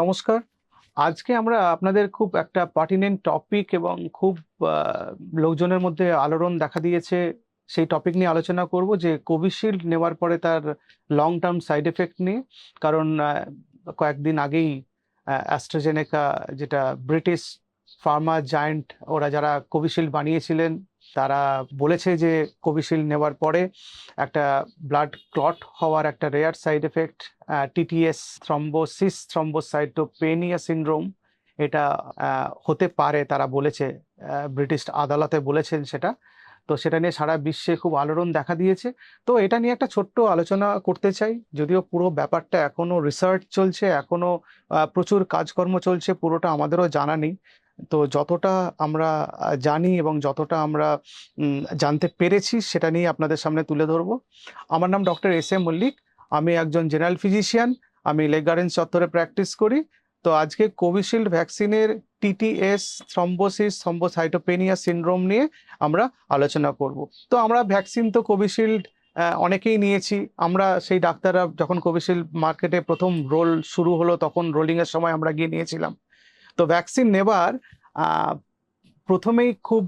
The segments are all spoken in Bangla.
নমস্কার। আজকে আমরা আপনাদের খুব একটা পার্টিনেন্ট টপিক এবং খুব লোকজনের মধ্যে আলোড়ন দেখা দিয়েছে। সেই টপিক নিয়ে আলোচনা করব যে কোভিশিল্ড নেওয়ার পরে তার লং টার্ম সাইড এফেক্ট নিয়ে। কারণ কয়েকদিন আগেই অ্যাস্ট্রাজেনেকা যেটা ব্রিটিশ ফার্মা জায়ান্ট ওরা যারা কোভিশিল্ড বানিয়েছিলেন, তারা বলেছে যে কোভিশিল্ড নেওয়ার পরে একটা ব্লাড ক্লট হওয়ার একটা rare side effect TTS thrombosis, thrombocytopenia syndrome, এটা হতে পারে তারা বলেছে ব্রিটিশ আদালতে বলেছেন সেটা। তো সেটা নিয়ে সারা বিশ্বে খুব আলোড়ন দেখা দিয়েছে। তো এটা নিয়ে একটা ছোট্ট আলোচনা করতে চাই, যদিও পুরো ব্যাপারটা এখনও রিসার্চ চলছে, এখনও প্রচুর কাজকর্ম চলছে, পুরোটা আমাদেরও জানা নেই। তো যতটা আমরা জানি এবং যতটা আমরা জানতে পেরেছি সেটা নিয়ে আপনাদের সামনে তুলে ধরবো। আমার নাম ডক্টর এস এম মল্লিক, আমি একজন জেনারেল ফিজিশিয়ান, আমি লেগ গার্ডেন্স চত্বরে প্র্যাকটিস করি। তো আজকে কোভিশিল্ড ভ্যাকসিনের টিটিএস থ্রম্বোসিস, থ্রম্বোসাইটোপেনিয়া সিনড্রোম নিয়ে আমরা আলোচনা করব। তো আমরা ভ্যাকসিন তো কোভিশিল্ড অনেকেই নিয়েছি। আমরা সেই ডাক্তাররা যখন কোভিশিল্ড মার্কেটে প্রথম রোল শুরু হলো তখন রোলিংয়ের সময় আমরা গিয়ে নিয়েছিলাম। তো ভ্যাকসিন নেবার প্রথমেই খুব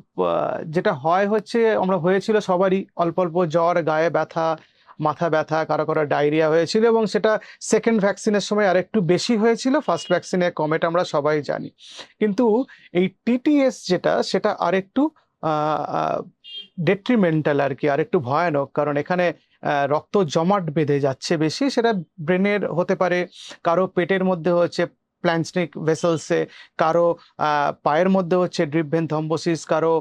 যেটা হয় হচ্ছে আমরা হয়েছিল সবারই অল্প অল্প জ্বর, গায়ে ব্যথা, মাথা ব্যথা, কারও কারও ডায়রিয়া হয়েছিল এবং সেটা সেকেন্ড ভ্যাকসিনের সময় আরেকটু বেশি হয়েছিল ফার্স্ট ভ্যাকসিনে কমেট আমরা সবাই জানি। কিন্তু এই টিটিএস যেটা, সেটা আর একটু ডেট্রিমেন্টাল আর কি, আরেকটু ভয়ানক। কারণ এখানে রক্ত জমাট বেঁধে যাচ্ছে বেশি, সেটা ব্রেনের হতে পারে, কারও পেটের মধ্যে হচ্ছে প্ল্যান্সনিক ভেসেলসে, কারও পায়ের মধ্যে হচ্ছে ড্রিপ ভেন থম্বোসিস কারও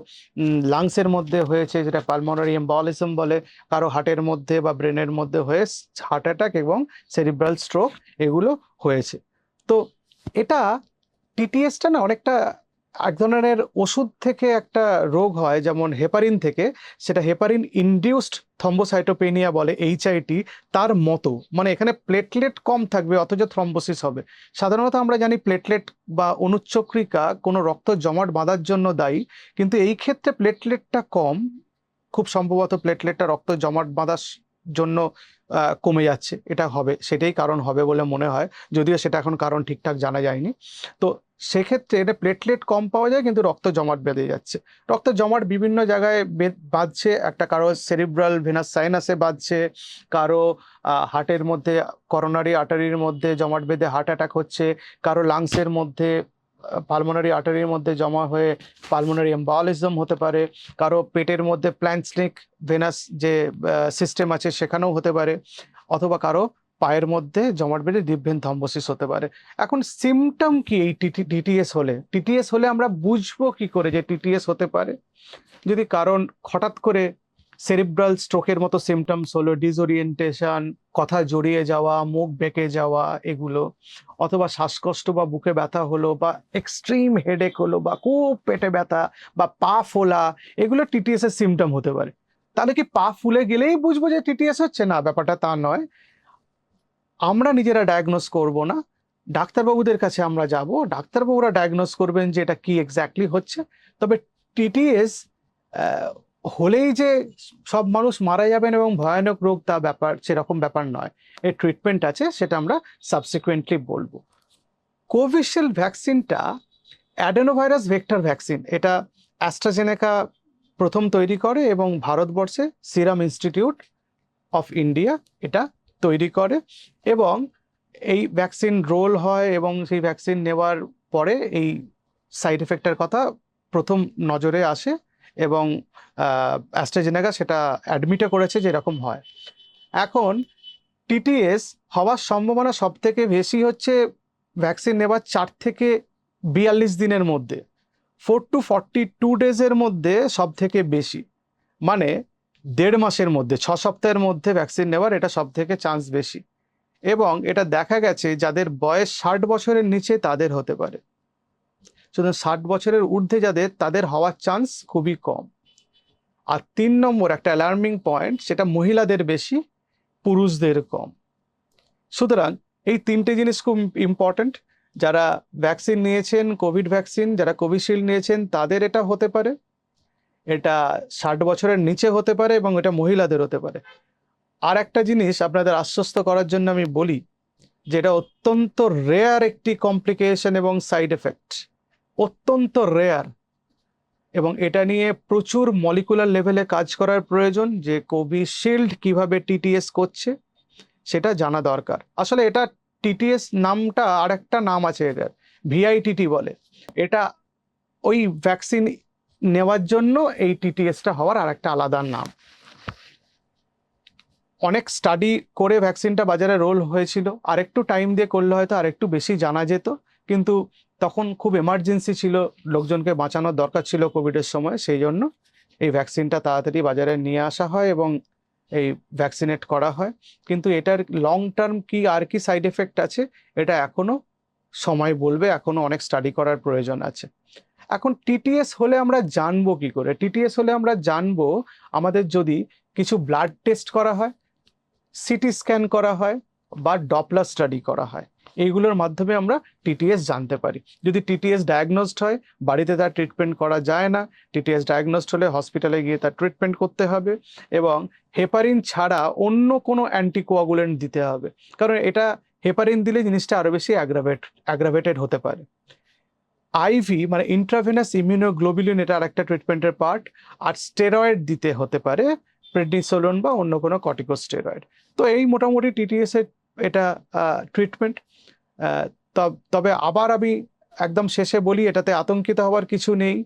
লাংসের মধ্যে হয়েছে যেটা পালমোনারি এম্বলিজম বলে, কারও হার্টের মধ্যে বা ব্রেনের মধ্যে হয়ে হার্ট অ্যাটাক এবং সেরিব্রাল স্ট্রোক এগুলো হয়েছে। তো এটা টিটিএসটা না অনেকটা এক ধরনের ওষুধ থেকে একটা রোগ হয়, যেমন হেপারিন থেকে, সেটা হেপারিন ইনডিউসড থম্বোসাইটোপেনিয়া বলে এইচআইটি তার মতো। মানে এখানে প্লেটলেট কম থাকবে, অথচ থ্রম্বোসিস হবে। সাধারণত আমরা জানি প্লেটলেট বা অনুচ্চক্রিকা কোনো রক্ত জমাট বাঁধার জন্য দায়ী, কিন্তু এই ক্ষেত্রে প্লেটলেটটা কম। খুব সম্ভবত প্লেটলেটটা রক্ত জমাট বাঁধার জন্য কমে যাচ্ছে। এটা হবে, সেটাই কারণ হবে বলে মনে হয়। যদিও সেটা এখন কারণ ঠিকঠাক জানা যায়নি। তো সেক্ষেত্রে এটা প্লেটলেট কম পাওয়া যায়, কিন্তু রক্ত জমাট বেঁধে যাচ্ছে। রক্ত জমাট বিভিন্ন জায়গায় বাঁধছে, একটা কারও সেরিব্রাল ভেনাস সাইনাসে বাঁধছে, কারও হার্টের মধ্যে করোনারি আর্টারির মধ্যে জমাট বেঁধে হার্ট অ্যাটাক হচ্ছে, কারও লাংসের মধ্যে পালমোনারি আর্টারির মধ্যে জমা হয়ে পালমোনারি এম্বলিজম হতে পারে, কারও পেটের মধ্যে প্ল্যান্সনিক ভেনাস যে সিস্টেম আছে সেখানেও হতে পারে, অথবা কারও পায়ের মধ্যে জমাট বেঁধে ডিপভেন থম্বোসিস হতে পারে। এখন সিমটম কি এই টিটিএস হলে? টিটিএস হলে আমরা বুঝব কি করে যে টিটিএস হতে পারে? যদি কারণ হঠাৎ করে সেরিব্রাল স্ট্রোকের মতো সিমটমস হলো ডিসওরিয়েন্টেশন কথা জড়িয়ে যাওয়া, মুখ বেঁকে যাওয়া এগুলো, অথবা শ্বাসকষ্ট বা বুকে ব্যথা হলো, বা এক্সট্রিম হেডেক হলো, বা খুব পেটে ব্যথা, বা পা ফোলা, এগুলো টিটিএস এর সিমটম হতে পারে। তাহলে কি পা ফুলে গেলেই বুঝব যে টিটিএস হচ্ছে? না, ব্যাপারটা তা নয়। আমরা নিজেরা ডায়াগনোস করব না। ডাক্তারবাবুদের কাছে আমরা যাব। ডাক্তারবাবুরা ডায়াগনোস করবেন যে এটা কি এক্স্যাক্টলি হচ্ছে। তবে টিটিএস হলেই যে সব মানুষ মারা যাবেন এবং ভয়ানক রোগ তা ব্যাপার, সেরকম ব্যাপার নয়। এর ট্রিটমেন্ট আছে, সেটা আমরা সাবসিকুয়েন্টলি বলব। কোভিশিল্ড ভ্যাকসিনটা অ্যাডেনোভাইরাস ভেক্টর ভ্যাকসিন এটা অ্যাস্ট্রাজেনেকা প্রথম তৈরি করে এবং ভারতবর্ষে সিরাম ইনস্টিটিউট অফ ইন্ডিয়া এটা তৈরি করে এবং এই ভ্যাকসিন রোল হয় এবং সেই ভ্যাকসিন নেওয়ার পরে এই সাইড এফেক্টের কথা প্রথম নজরে আসে এবং অ্যাস্ট্রাজেনেকা সেটা অ্যাডমিটও করেছে যে এরকম হয়। এখন টিটিএস হওয়ার সম্ভাবনা সব থেকে বেশি হচ্ছে ভ্যাকসিন নেওয়ার চার থেকে বিয়াল্লিশ দিনের মধ্যে। ফোর টু ফর্টি টু ডেজের মধ্যে সব থেকে বেশি। মানে দেড় মাসের মধ্যে, ছ সপ্তাহের মধ্যে ভ্যাকসিন নেওয়ার এটা সব থেকে চান্স বেশি। এবং এটা দেখা গেছে যাদের বয়স ষাট বছরের নিচে তাদের হতে পারে। শুধু ষাট বছরের ঊর্ধ্বে যাদের, তাদের হওয়ার চান্স খুবই কম। আর তিন নম্বর একটা অ্যালার্মিং পয়েন্ট সেটা মহিলাদের বেশি, পুরুষদের কম। সুতরাং এই তিনটে জিনিস খুব ইম্পর্ট্যান্ট যারা ভ্যাকসিন নিয়েছেন কোভিড ভ্যাকসিন যারা কোভিশিল্ড নিয়েছেন, তাদের এটা হতে পারে। এটা ষাট বছরের নিচে হতে পারে এবং এটা মহিলাদের হতে পারে। আর একটা জিনিস আপনাদের আশ্বস্ত করার জন্য আমি বলি, যেটা অত্যন্ত রেয়ার একটি কমপ্লিকেশন এবং সাইড এফেক্ট অত্যন্ত রেয়ার এবং এটা নিয়ে প্রচুর মলিকুলার লেভেলে কাজ করার প্রয়োজন যে কোভিশিল্ড কীভাবে টিটিএস করছে, সেটা জানা দরকার। আসলে এটা টিটিএস নামটা আর একটা নাম আছে এটার ভিআইটিটি বলে। এটা ওই ভ্যাকসিন নেওয়ার জন্য এই টিটিএসটা হওয়ার আর একটা আলাদা নাম। অনেক স্টাডি করে ভ্যাকসিনটা বাজারে রোল হয়েছিল। আর একটু টাইম দিয়ে করলে হয়তো আর একটু বেশি জানা যেত। কিন্তু তখন খুব এমার্জেন্সি ছিল, লোকজনকে বাঁচানোর দরকার ছিল কোভিডের সময়। সেই জন্য এই ভ্যাকসিনটা তাড়াতাড়ি বাজারে নিয়ে আসা হয় এবং এই ভ্যাকসিনেট করা হয়। কিন্তু এটার লং টার্ম কি, আর কি সাইড এফেক্ট আছে, এটা এখনও সময় বলবে। এখনও অনেক স্টাডি করার প্রয়োজন আছে। এখন টিটিএস হলে আমরা জানব কি করে? টিটিএস হলে আমরা জানব আমাদের যদি কিছু ব্লাড টেস্ট করা হয় সিটি স্ক্যান করা হয় বা ডপলার স্টাডি করা হয়। এইগুলোর মাধ্যমে আমরা টিটিএস জানতে পারি। যদি টিটিএস ডায়াগনোসড হয়, বাড়িতে তার ট্রিটমেন্ট করা যায় না। টিটিএস ডায়াগনোসড হলে হসপিটালে গিয়ে তার ট্রিটমেন্ট করতে হবে এবং হেপারিন ছাড়া অন্য কোনো অ্যান্টিকোয়াগুলেন্ট দিতে হবে। কারণ এটা হেপারিন দিলে জিনিসটা আরও বেশি অ্যাগ্রাভেট অ্যাগ্রাভেটেড হতে পারে। আইভি মানে ইন্ট্রাভেনাস ইমিউনোগ্লোবিলিন এটা আরেকটা ট্রিটমেন্টের পার্ট আর স্টেরয়েড দিতে হতে পারে প্রেডনিসোলন বা অন্য কোনো কর্টিকোস্টেরয়েড তো এই মোটামুটি টিটিএস এর এটা ট্রিটমেন্ট তবে আবার আমি একদম শেষে বলি, এটাতে আতঙ্কিত হওয়ার কিছু নেই।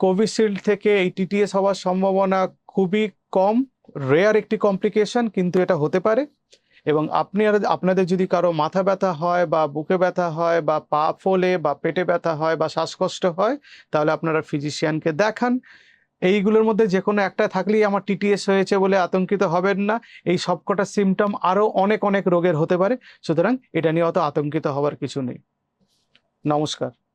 কোভিশিল্ড থেকে এই টিটিএস হওয়ার সম্ভাবনা খুবই কম রেয়ার একটি কমপ্লিকেশন কিন্তু এটা হতে পারে। এবং আপনি আপনাদের যদি কারও মাথা ব্যথা হয় বা বুকে ব্যথা হয় বা পা ফোলে বা পেটে ব্যথা হয় বা শ্বাসকষ্ট হয়, তাহলে আপনারা ফিজিশিয়ানকে দেখান। এইগুলোর মধ্যে যে কোনো একটা থাকলেই আমার টিটিএস হয়েছে বলে আতঙ্কিত হবেন না। এই সবকটা সিমটম আরও অনেক অনেক রোগের হতে পারে। সুতরাং এটা নিয়ে অত আতঙ্কিত হওয়ার কিছু নেই। নমস্কার।